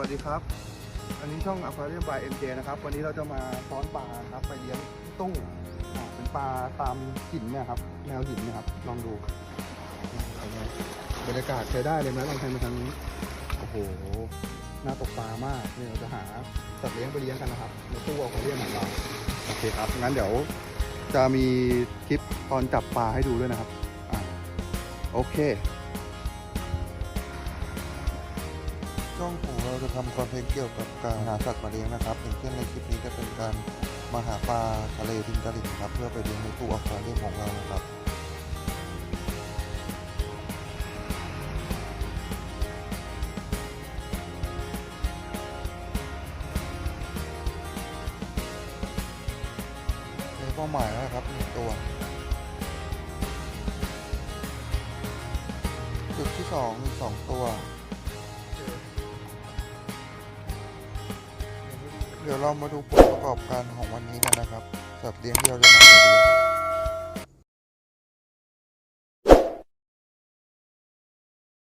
วัสดีครับ อันนี้ช่อง Aquarium by MJ นะครับ วันนี้เราจะมาซ้อนปลาครับ ไปเลี้ยงตู้อ่าเป็นปลาตามหินเนี่ยครับ แนวหินนะครับ ลองดูเป็นไงบรรยากาศใช้ได้เลยไหมลองแทนมาทางนี้ โอ้โห น่าตกปลามากเนี่ยเราจะหาสัตว์เลี้ยงไปเลี้ยงกันนะครับ ในตู้อควาเรียมของเรา โอเคครับ งั้นเดี๋ยวจะมีคลิปตอนจับปลาให้ดูด้วยนะครับอโอเค ช่องของเราจะทำคอนเทนต์เกี่ยวกับการหาสัตว์มาเลี้ยงนะครับอย่างเช่นในคลิปนี้จะเป็นการมาหาปลาทะเลทิงกะหรี่ครับ เพื่อไปเลี้ยงในตู้อควาเรียมของเรานะครับในเป้าหมายแล้วนะครับหนึ่งตัวจุดที่สองมีสองตัว เดี๋ยวเรามาดูผลประกอบการของวันนี้กันนะครับ สัตว์เลี้ยงที่เราจะนำมาเลี้ยง